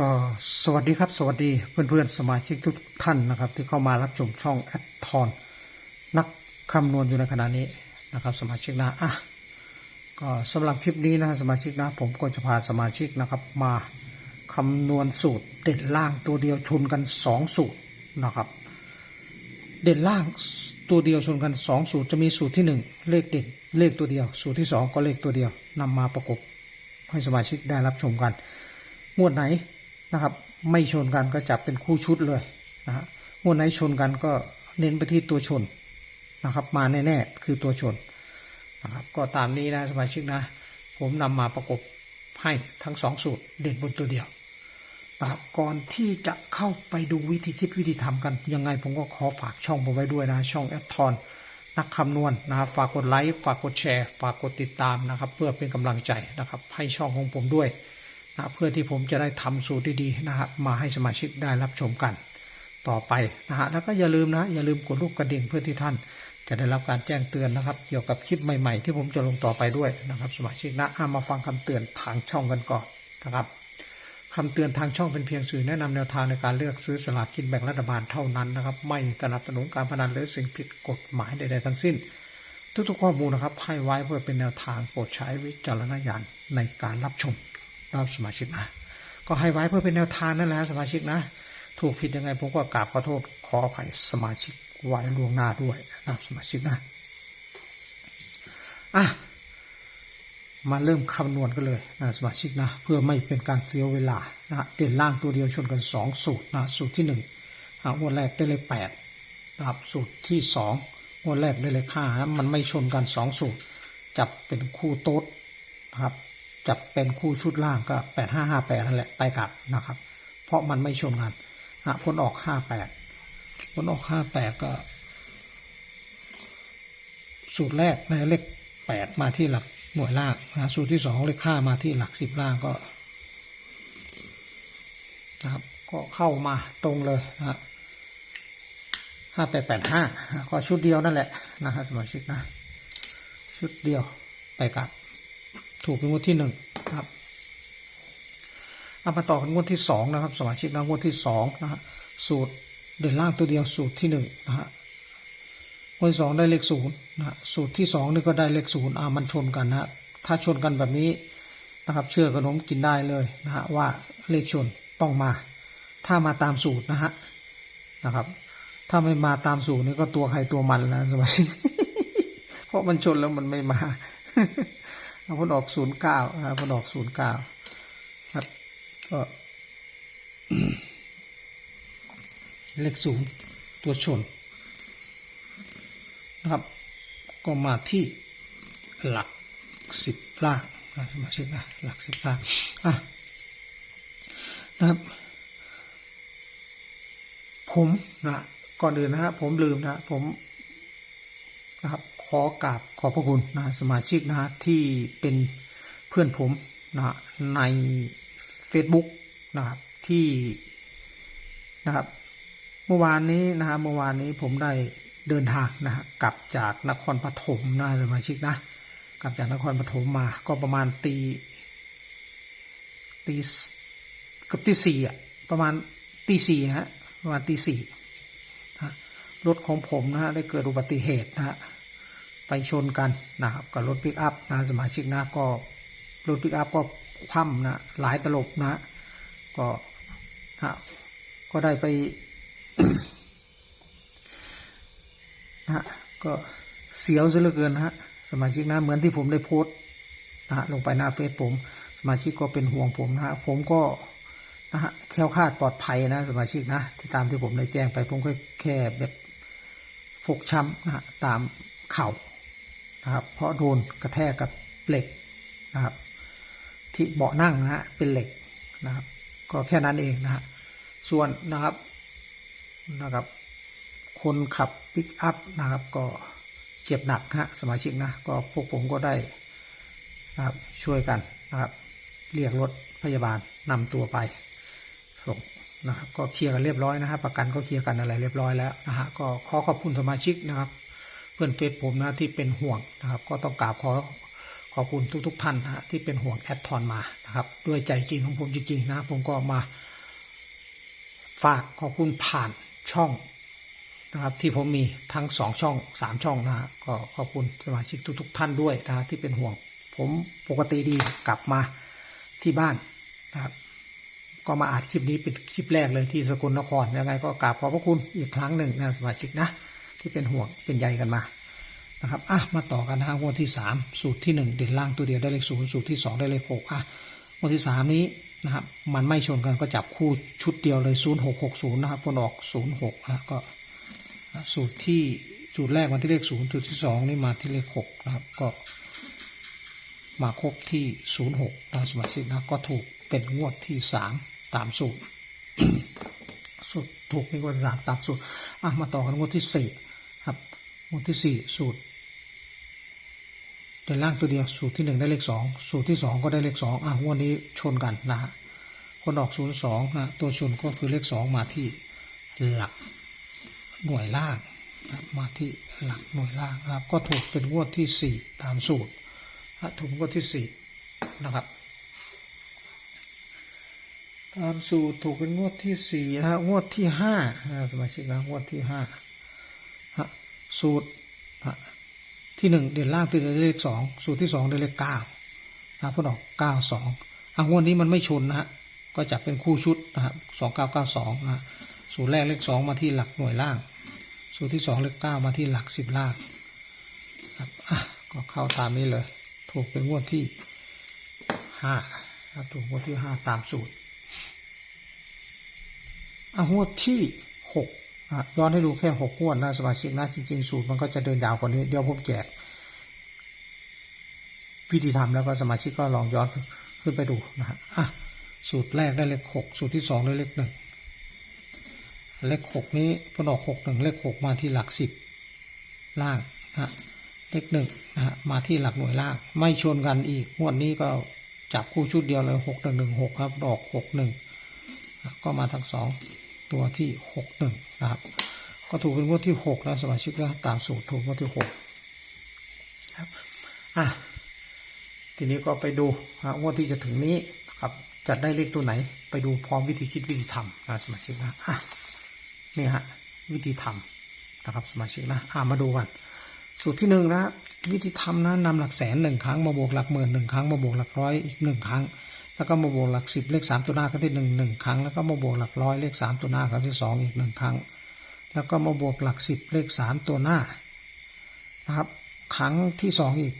ก็สวัสดีครับสวัสดีเพื่อนๆสมาชิกทุกท่านนะครับ ที่เข้ามารับชมช่องแอดทอนนักคำนวณอยู่ในขณะนี้นะครับ สมาชิกนะอะก็สำหรับคลิปนี้นะสมาชิกนะ ผมก็จะพาสมาชิกนะครับมาคำนวณสูตรเด่นล่างตัวเดียวชนกันสองสูตรนะครับ เด่นล่างตัวเดียวชนกันสองสูตรจะมีสูตรที่หนึ่งเลขเด่นเลขตัวเดียว สูตรที่สองก็เลขตัวเดียวนำมาประกบให้สมาชิกได้รับชมกันงวดไหน นะครับ ไม่ชนกันก็จับเป็นคู่ชุดเลยนะฮะงวดไหนชนกันก็เน้นไปที่ตัวชนนะครับ มาแน่ๆคือตัวชนนะครับ ก็ตามนี้นะสมาชิกนะ ผมนำมาประกบให้ทั้งสองสูตรเด่นบนตัวเดียวนะครับก่อนที่จะเข้าไปดูวิธีคิดวิธีทำกัน ยังไงผมก็ขอฝากช่องผมไว้ด้วยนะ ช่องแอดทอนนักคำนวณนะครับฝากกดไลค์ฝากกดแชร์ ฝากกดติดตามนะครับ เพื่อเป็นกำลังใจนะครับ ให้ช่องของผมด้วย นะเพื่อที่ผมจะได้ทำสูตรดีๆนะฮะมาให้สมาชิกได้รับชมกัน ต่อไปนะฮะแล้วก็อย่าลืมนะอย่าลืมกดลูกกระดิ่งเพื่อที่ท่าน จะได้รับการแจ้งเตือนนะครับ เกี่ยวกับคลิปใหม่ๆ ที่ผมจะลงต่อไปด้วยนะครับ สมาชิกนะอะมาฟังคำเตือนทางช่องกันก่อนนะครับคำเตือนทางช่องเป็นเพียงสื่อแนะนำแนวทางในการเลือกซื้อสลากกินแบ่งรัฐบาลเท่านั้นนะครับ ไม่สนับสนุนการพนันหรือสิ่งผิดกฎหมายใดๆทั้งสิ้น ทุกๆข้อมูลนะครับให้ไว้เพื่อเป็นแนวทางโปรดใช้วิจารณญาณในการรับชม รับสมาชิกนะก็ให้ไว้เพื่อเป็นแนวทางนั่นแหละสมาชิกนะ ถูกผิดยังไงผมก็กราบขอโทษขออภัยสมาชิกไว้ล่วงหน้าด้วยนะครับสมาชิกนะอะมาเริ่มคำนวณกันเลยนะสมาชิกนะ เพื่อไม่เป็นการเสียเวลานะเด่นล่างตัวเดียวชนกันสองสูตรนะสูตรที่หนึ่งอะงวดแรกได้เลยแปดนะครับสูตรที่สองงวดแรกได้เลยห้ามันไม่ชนกันสองสูตร จับเป็นคู่โต๊ดนะครับ จับเป็นคู่ชุดล่างก็แปดห้าห้าแปดนั่นแหละไปกลับนะครับ เพราะมันไม่ชนกันอะผลออกห้าแปดผลออกห้าแปดก็ สูตรแรกในเลขแปดมาที่หลักหน่วยล่างนะสูตรที่สองเลขห้ามาที่หลักสิบล่างก็นะครับก็เข้ามาตรงเลยนะห้าแปดแปดห้าก็ชุดเดียวนั่นแหละนะฮะสมาชิกนะ ชุดเดียวไปกลับ ถูกเป็นงวดที่หนึ่งครับเอามาต่อกันงวดที่สองนะครับ สมาชิกนะงวดที่สองนะฮะสูตรเด่นล่างตัวเดียวสูตรที่หนึ่งนะฮะงวดสองได้เลขศูนย์นะฮะสูตรที่สองนี่ก็ได้เลขศูนย์อ่ามันชนกันนะถ้าชนกันแบบนี้นะครับ เชื่อขนมกินได้เลยนะฮะว่าเลขชนต้องมา ถ้ามาตามสูตรนะฮะนะครับ ถ้าไม่มาตามสูตรนี่ก็ตัวใครตัวมันแล้วสมาชิกเพราะมันชนแล้วมันไม่มา เอาผลออกศูนย์เก้านะครับผลออกศูนย์เก้าครับ ก็เลขศูนย์ตัวชนนะครับ ก็มาที่หลักสิบล่างนะสมาชิกนะหลักสิบล่างอะนะครับ ผมนะก่อนอื่นนะฮะผมลืมนะผมนะครับ ขอกราบขอบพระคุณนะสมาชิกนะที่เป็นเพื่อนผมนะใน Facebook นะครับที่นะครับเมื่อวานนี้นะฮะเมื่อวานนี้ผมได้เดินทางนะฮะกลับจากนครปฐมนะสมาชิกนะกลับจากนครปฐมมา ก็ประมาณตีตีเกับตีสี่อะประมาณตีสี่ฮะประมาณตีสี่รถของผมนะฮะได้เกิดอุบัติเหตุนะฮะ ไปชนกันนะครับกับรถปิกอัพนะสมาชิกนะก็รถปิกอัพก็คว่ำนะหลายตลบนะก็นะฮะก็ได้ไปนะฮะก็เสียวซะเหลือเกินนะฮะสมาชิกนะเหมือนที่ผมได้โพสต์นะฮะลงไปหน้าเฟซผม สมาชิกก็เป็นห่วงผมนะฮะผมก็นะฮะแคล้วคาดปลอดภัยนะสมาชิกนะที่ตามที่ผมได้แจ้งไปผมก็แค่แบบฟกช้ำนะฮะตามเข่า นะครับ เพราะโดนกระแทกกับเหล็กนะครับ ที่เบาะนั่งนะฮะเป็นเหล็กนะครับ ก็แค่นั้นเองนะฮะส่วนนะครับนะครับ คนขับปิกอัพนะครับ ก็เจ็บหนักฮะสมาชิกนะก็พวกผมก็ได้นะครับช่วยกันนะครับ เรียกรถพยาบาลนำตัวไปส่งนะครับ ก็เคลียร์กันเรียบร้อยนะฮะประกันก็เคลียร์กันอะไรเรียบร้อยแล้วนะฮะก็ขอขอบคุณสมาชิกนะครับ พื่อนเฟซผมนะที่เป็นห่วงนะครับ ก็ต้องกราบขอขอบคุณทุก ๆ ท่านนะที่เป็นห่วงแอดทอนมานะครับ ด้วยใจจริงของผมจริงๆนะ ผมก็มา ฝากขอบคุณผ่านช่องนะครับ ที่ผมมีทั้งสองช่องสามช่องนะก็ขอบคุณสมาชิกทุก ๆ ท่านด้วยนะฮะที่เป็นห่วง ผมปกติดีกลับมาที่บ้านนะครับ ก็มาอัดคลิปนี้เป็นคลิปแรกเลยที่สกลนครยังไงก็กราบขอบพระคุณอีกครั้งหนึ่งนะสมาชิกนะ ที่เป็นห่วงเป็นใยกันมานะครับอะมาต่อกันนะฮะงวดที่สามสูตรที่หนึ่งเด่นล่างตัวเดียวได้เลขศูนย์สูตรที่สองได้เลขหกอะงวดที่สามนี้นะครับมันไม่ชนกันก็จับคู่ชุดเดียวเลยศูนย์หกหกศูนย์นะครับผลออกศูนย์หกนะก็สูตรที่สูตรแรกมาที่เลขศูนย์สูตรที่สองนี่มาที่เลขหกนะครับก็ มาครบที่ศูนย์หกนะสมาชิกนะก็ถูกเป็นงวดที่สามตามสูตรสูตรถูกเป็นงวดที่สามตามสูตรอะมาต่อกันงวดที่สี่ ครับงวดที่สี่สูตรเด่นล่างตัวเดียวสูตรที่หนึ่งได้เลขสองสูตรที่สองก็ได้เลขสองอะวดนี้ชนกันนะฮะคนออกศูนย์สองนะตัวชนก็คือเลขสองมาที่หลักหน่วยล่างนะมาที่หลักหน่วยล่างนะครับ ก็ถูกเป็นงวดที่สี่ตามสูตรถุงงวดที่สี่นะครับตามสูตรถูกเป็นงวดที่สี่นะฮะงวดที่ห้าสมาชิกนะงวดที่ห้า สูตรที่หนึ่งเด่นล่างตัวได้เลขสองสูตรที่สองได้เลขเก้านะพ่อดอกเก้าสองอะงวดนี้มันไม่ชนนะฮะก็จะเป็นคู่ชุดนะครับสองเก้าเก้าสองนะสูตรแรกเลขสองมาที่หลักหน่วยล่าง สูตรที่สองเลขเก้ามาที่หลักสิบล่างครับอะก็เข้าตามนี้เลย ถูกเป็นงวดที่ห้าครับถูกงวดที่ห้าตามสูตรอะงวดที่หก ย้อนให้ดูแค่หกงวดนะสมาชิกนะจริง ๆ สูตรมันก็จะเดินยาวกว่านี้เดี๋ยวผมแจกวิธีทำแล้วก็สมาชิกก็ลองย้อนขึ้นไปดูนะฮะอะสูตรแรกได้เลขหกสูตรที่สองได้เลขหนึ่งเลขหกนี้พออกหกหนึ่งเลขหกมาที่หลักสิบล่างนะฮะเลขหนึ่งนะฮะมาที่หลักหน่วยล่าง ไม่ชนกันอีกงวดนี้ก็จับคู่ชุดเดียวเลยหกหนึ่งหนึ่งหกครับดอกหกหนึ่งก็มาทั้งสอง ตัวที่หกหนึ่งนะครับ ก็ถูกเป็นงวดที่หกแล้วสมาชิกก็ตามสูตรถูกงวดที่หกครับอะทีนี้ก็ไปดูฮะงวดที่จะถึงนี้ครับจะได้เลขตัวไหน ไปดูพร้อมวิธีคิดวิธีทำนะสมาชิกนะอะนี่ฮะวิธีทำนะครับสมาชิกนะอะมาดูกันสูตรที่หนึ่งนะวิธีทำนะนำหลักแสนหนึ่งครั้งมาบวกหลักหมื่นหนึ่งครั้งมาบวกหลักร้อยอีกหนึ่งครั้ง แล้วก็มาบวกหลักสิบเลขสามตัวหน้าครั้งที่หนึ่งหนึ่งครั้ง แล้วก็มาบวกหลักร้อยเลขสามตัวหน้าครั้งที่สองอีกหนึ่งครั้ง แล้วก็มาบวกหลักสิบเลขสามตัวหน้านะครับ ครั้งที่สองอีก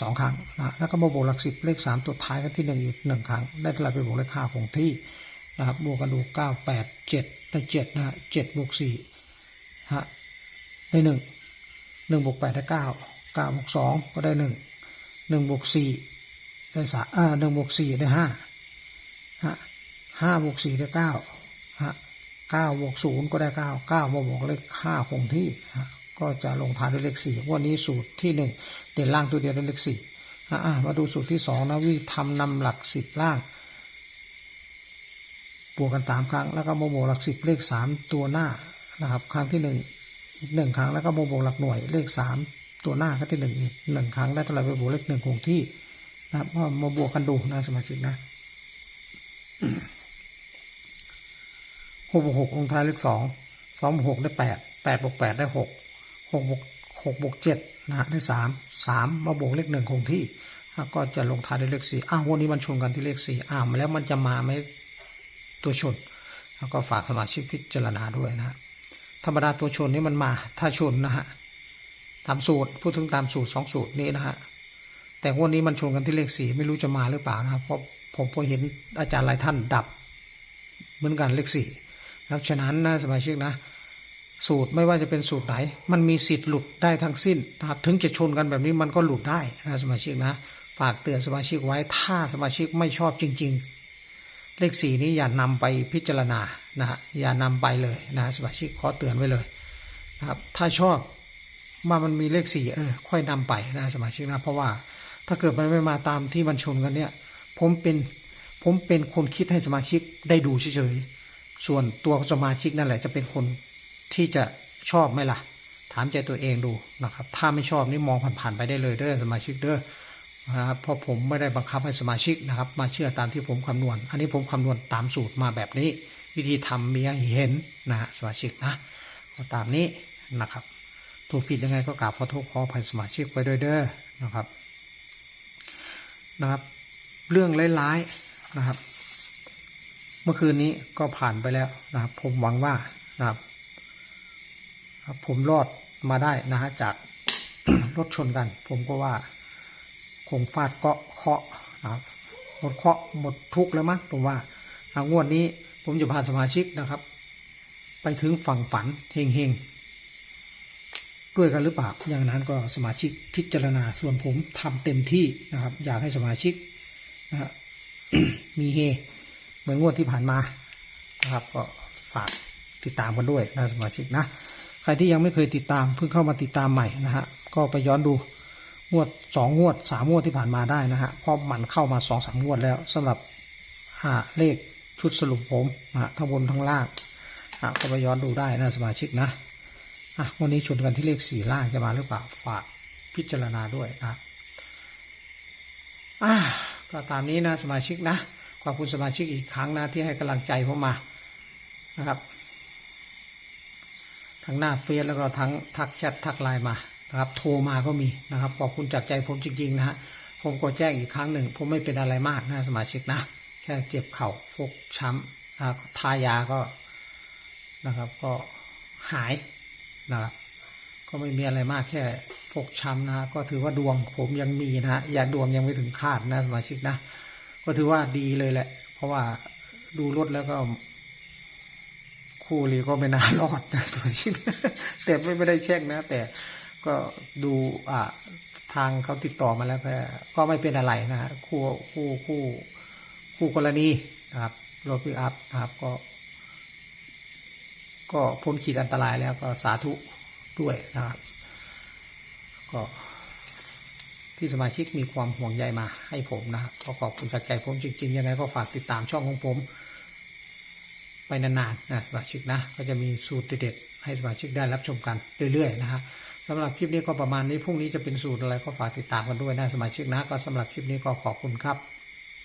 สองครั้งนะแล้วก็มาบวกหลักสิบเลขสามตัวท้ายครั้งที่หนึ่งอีกหนึ่งครั้ง ได้เท่าไหร่ไปบวกเลขห้าคงที่นะครับบวกกันดูเก้าแปดเจ็ดได้เจ็ดนะฮะเจ็ดบวกสี่ฮะได้หนึ่งหนึ่งบวกแปดได้เก้าเก้าบวกสองก็ได้หนึ่งหนึ่งบวกสี่ ได้สามอ่าหนึ่งบวกสี่ได้ห้าฮะห้าบวกสี่ได้เก้าฮะเก้าบวกศูนย์ก็ได้เก้าเก้ามาบวกเลขห้าคงที่ฮะก็จะลงท้ายด้วยเลขสี่วันนี้สูตรที่หนึ่งเด่นล่างตัวเดียวด้เลขสี่อะมาดูสูตรที่สองนะวิธีทำนำหลักสิบล่างบวกกันสามครั้งแล้วก็มาบวกหลักสิบเลขสามตัวหน้านะครับ ครั้งที่หนึ่งอีกหนึ่งครั้งแล้วก็มาบวกหลักหน่วยเลขสามตัวหน้าก็ที่หนึ่งอีกหนึ่งครั้งได้เท่าไหร่ไปบวกเลขหนึ่งคงที่ นะครับก็มาบวกกันดูนะสมาชิกนะหกบวกหกลงท้ายเลขสองสองบวกหกได้แปดแปดบวกแปดได้หกหกบวกหกบวกเจ็ดนะได้สามสามมาบวกเลขหนึ่งคงที่ก็จะลงท้ายด้วยเลขสี่อ้าววันนี้มันชนกันที่เลขสี่อ้าวมาแล้วมันจะมาไหมตัวชน แล้วก็ฝากสมาชิกพิจารณาด้วยนะธรรมดาตัวชนนี่มันมา ถ้าชนนะฮะตามสูตรพูดถึงตามสูตรสองสูตรนี้นะฮะ แต่งวันนี้มันชนกันที่เลขสี่ไม่รู้จะมาหรือเปล่านะครับ เพราะผมพอเห็นอาจารย์หลายท่านดับ เหมือนกันเลขสี่แล้วฉะนั้นนะสมาชิกนะ สูตรไม่ว่าจะเป็นสูตรไหน มันมีสิทธิ์หลุดได้ทั้งสิ้นนะครับ ถึงจะชนกันแบบนี้มันก็หลุดได้นะสมาชิกนะ ฝากเตือนสมาชิกไว้ถ้าสมาชิกไม่ชอบจริง ๆ เลขสี่นี้อย่านำไปพิจารณานะฮะอย่านำไปเลยนะสมาชิกขอเตือนไว้เลยนะครับ ถ้าชอบว่ามันมีเลขสี่เออค่อยนำไปนะสมาชิกนะเพราะว่า ถ้าเกิดมันไม่มาตามที่มันชนกันเนี่ย ผมเป็นผมเป็นคนคิดให้สมาชิกได้ดูเฉยๆ ส่วนตัวสมาชิกนั่นแหละจะเป็นคนที่จะชอบไหมล่ะ ถามใจตัวเองดูนะครับ ถ้าไม่ชอบนี่มองผ่านๆไปได้เลยเด้อสมาชิกเด้อนะครับเพราะผมไม่ได้บังคับให้สมาชิกนะครับ มาเชื่อตามที่ผมคำนวณ อันนี้ผมคำนวณตามสูตรมาแบบนี้ วิธีทำมีให้เห็นนะสมาชิกนะตามนี้นะครับถูกผิดยังไงก็กราบขอโทษขออภัยสมาชิกไว้ด้วยเด้อนะครับ นะครับ เรื่องร้ายๆนะครับ เมื่อคืนนี้ก็ผ่านไปแล้วนะครับ ผมหวังว่านะครับ ผมรอดมาได้นะฮะจากรถชนกัน ผมก็ว่าคงฟาดเกาะเคาะนะครับหมดเคาะหมดทุกข์แล้วมั้งผมว่า งวดนี้ผมจะพาสมาชิกนะครับ ไปถึงฝั่งฝันเฮงเฮงๆ ด้วยกันหรือเปล่าอย่างนั้นก็สมาชิกพิจารณาส่วนผมทำเต็มที่นะครับ อยากให้สมาชิกนะมีเฮเหมือนงวดที่ผ่านมานะครับ ก็ฝากติดตามกันด้วยนะสมาชิกนะใครที่ยังไม่เคยติดตามเพิ่งเข้ามาติดตามใหม่นะฮะก็ไปย้อนดูงวดสองงวดสามงวดที่ผ่านมาได้นะฮะเพราะมันเข้ามาสองสามงวดแล้วสำหรับเลขชุดสรุปผมนะทั้งบนทั้งล่างก็ไปย้อนดูได้นะสมาชิกนะ อะวันนี้ชนกันที่เลขสี่ล่างจะมาหรือเปล่าฝากพิจารณาด้วยนะอะก็ตามนี้นะสมาชิกนะขอบคุณสมาชิกอีกครั้งนะที่ให้กำลังใจผมมานะครับ ทั้งหน้าเฟซแล้วก็ทั้งทักแชททักไลน์มานะครับ โทรมาก็มีนะครับ ขอบคุณจากใจผมจริงๆนะฮะผมก็แจ้งอีกครั้งหนึ่ง ผมไม่เป็นอะไรมากนะสมาชิกนะ แค่เจ็บเข่าฟกช้ำนะทายาก็นะครับ ก็หาย นะก็ไม่มีอะไรมากแค่ฟกช้ำนะก็ถือว่าดวงผมยังมีนะฮะอย่าดวงยังไม่ถึงคาดนะสมาชิกนะก็ถือว่าดีเลยแหละ เพราะว่าดูรถแล้วก็ คู่ลีก็ไม่น่ารอดนะสวยชิงแต่ไม่ไม่ได้เช็คนะ แต่ก็ดูอ่าทางเขาติดต่อมาแล้วก็ก็ไม่เป็นอะไรนะฮะคู่คู่คู่คู่กรณีนะครับรถพิกอัพนะครับก็ ก็พ้นขีดอันตรายแล้วก็สาธุด้วยนะครับ ก็ที่สมาชิกมีความห่วงใยมาให้ผมนะครับก็ขอบคุณจากใจผมจริงๆ ยังไงก็ฝากติดตามช่องของผม ไปนานๆนะสมาชิกนะ ก็จะมีสูตรเด็ดๆให้สมาชิกได้รับชมกันเรื่อยๆนะฮะสำหรับคลิปนี้ก็ประมาณนี้พรุ่งนี้จะเป็นสูตรอะไรก็ฝากติดตามกันด้วยนะสมาชิกนะก็สำหรับคลิปนี้ก็ขอบคุณครับ